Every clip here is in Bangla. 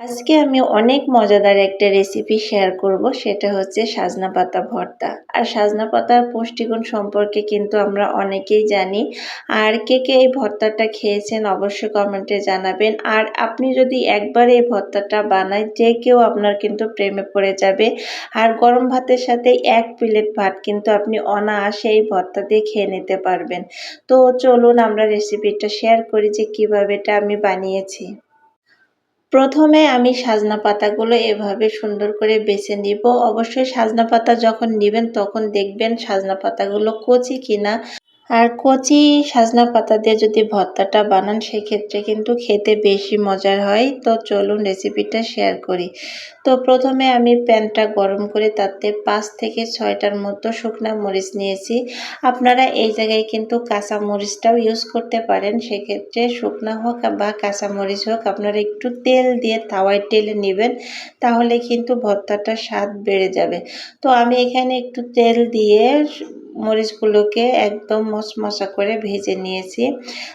আজকে আমি অনেক মজাদার একটা রেসিপি শেয়ার করব, সেটা হচ্ছে সাজনা পাতা ভর্তা। আর সাজনা পাতার পুষ্টিগুণ সম্পর্কে কিন্তু আমরা অনেকেই জানি। আর কে কে এই ভর্তাটা খেয়েছেন অবশ্যই কমেন্টে জানাবেন। আর আপনি যদি একবার এই ভর্তাটা বানায়, যে কেউ আপনার কিন্তু প্রেমে পড়ে যাবে। আর গরম ভাতের সাথে এক প্লেট ভাত কিন্তু আপনি অনায়াসে এই ভর্তা দিয়ে খেয়ে নিতে পারবেন। তো চলুন আমরা রেসিপিটা শেয়ার করি যে কীভাবে এটা আমি বানিয়েছি। প্রথমে আমি সাজনা পাতাগুলো এভাবে সুন্দর করে বেছে নিব। অবশ্যই সাজনা পাতা যখন নেবেন তখন দেখবেন সাজনা পাতাগুলো কচি কিনা। আর কচি সাজনা পাতা দিয়ে যদি ভর্তাটা বানান, সেক্ষেত্রে কিন্তু খেতে বেশি মজার হয়। তো চলুন রেসিপিটা শেয়ার করি। তো প্রথমে আমি প্যানটা গরম করে তাতে পাঁচ থেকে ছয়টার মতো শুকনা মরিচ নিয়েছি। আপনারা এই জায়গায় কিন্তু কাঁচা মরিচটাও ইউজ করতে পারেন। সেক্ষেত্রে শুকনা হোক বা কাঁচা মরিচ হোক, আপনারা একটু তেল দিয়ে তাওয়ায় টেলে নেবেন, তাহলে কিন্তু ভর্তাটা স্বাদ বেড়ে যাবে। তো আমি এখানে একটু তেল দিয়ে মরিচগুলোকে একদম মশমশা করে ভেজে নিয়েছি।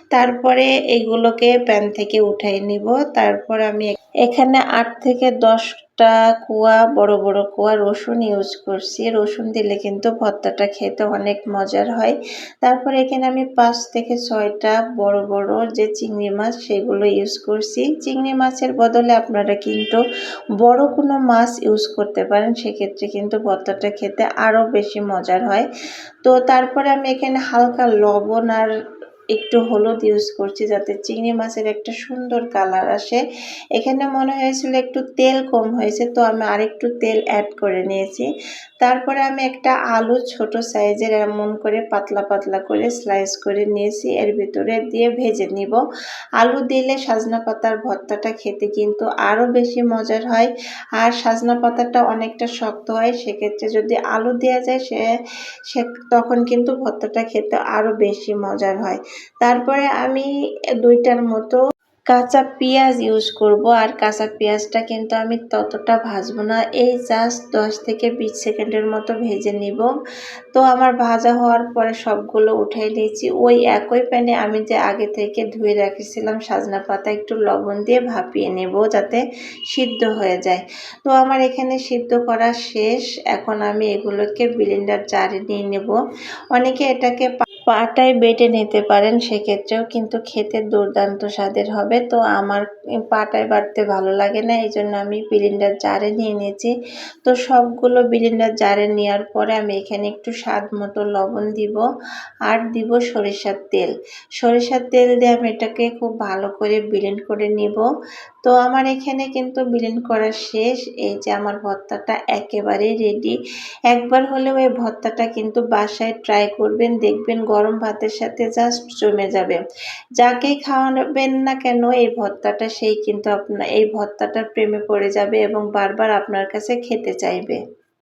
তারপরে এইগুলোকে প্যান থেকে উঠাই নিব। তারপর আমি এখানে আট থেকে দশটা কুয়া, বড় বড় কুয়া রসুন ইউজ করছি। রসুন দিলে কিন্তু ভর্তাটা খেতে অনেক মজার হয়। তারপর এখানে আমি পাঁচ থেকে ছয়টা বড় বড় যে চিংড়ি মাছ, সেগুলো ইউজ করছি। চিংড়ি মাছের বদলে আপনারা কিন্তু বড় কোনো মাছ ইউজ করতে পারেন, সেক্ষেত্রে কিন্তু ভর্তাটা খেতে আরও বেশি মজার হয়। তো তারপরে আমি এখানে হালকা লবণ আর একটু হলুদ ইউজ করছি যাতে চিংড়ি মাছের একটা সুন্দর কালার আসে। এখানে মনে হয়েছিল একটু তেল কম হয়েছে, তো আমি আরেকটু তেল অ্যাড করে নিয়েছি। তারপরে আমি একটা আলু ছোট সাইজের এমন করে পাতলা পাতলা করে স্লাইস করে নিয়েছি, এর ভিতরে দিয়ে ভেজে নিব। আলু দিলে সাজনা পাতার ভর্তাটা খেতে কিন্তু আরও বেশি মজার হয়, আর সাজনা পাতাটা অনেকটা শক্ত হয়, সেক্ষেত্রে যদি আলু দেওয়া যায় সে সে তখন কিন্তু ভর্তাটা খেতে আরও বেশি মজার হয়। তারপরে আমি দুইটার মতো কাঁচা পেঁয়াজ ইউজ করব, আর কাঁচা পেঁয়াজটা কিন্তু আমি ততটা ভাজবো না। এই জাস্ট দশ থেকে বিশ সেকেন্ডের মতো ভেজে নিব। তো আমার ভাজা হওয়ার পরে সবগুলো উঠাই নিয়েছি। ওই একই প্যানে আমি যে আগে থেকে ধুয়ে রেখেছিলাম সাজনা পাতা, একটু লবণ দিয়ে ভাপিয়ে নেব যাতে সিদ্ধ হয়ে যায়। তো আমার এখানে সিদ্ধ করা শেষ। এখন আমি এগুলোকে বিলিন্ডার জারে নিয়ে নেব। অনেকে এটাকে পাটায় বেটে নিতে পারেন সেক্ষেত্রেও কিন্তু খেতে দুর্দান্ত স্বাদের হবে। তো আমার পাটায় বাটতে ভালো লাগে না এই জন্য আমি বিলিন্ডার জারে নিয়ে নিয়েছি। তো সবগুলো বিলিন্ডার জারে নেওয়ার পরে আমি এখানে একটু স্বাদ মতো লবণ দিব আর দিব সরিষার তেল। সরিষার তেল দিয়ে আমি এটাকে খুব ভালো করে বিলেন্ড করে নিব। তো আমার এখানে কিন্তু বিলীন করা শেষ। এই যে আমার ভর্তাটা একেবারে রেডি একবার হলেও এই ভর্তাটা কিন্তু বাসায় ট্রাই করবেন, দেখবেন গরম ভাতের সাথে জাস্ট জমে যাবে। যাকেই খাওয়াবেন না কেন, এই ভর্তাটা সেই কিন্তু আপনার এই ভর্তাটার প্রেমে পড়ে যাবে এবং বারবার আপনার কাছে খেতে চাইবে।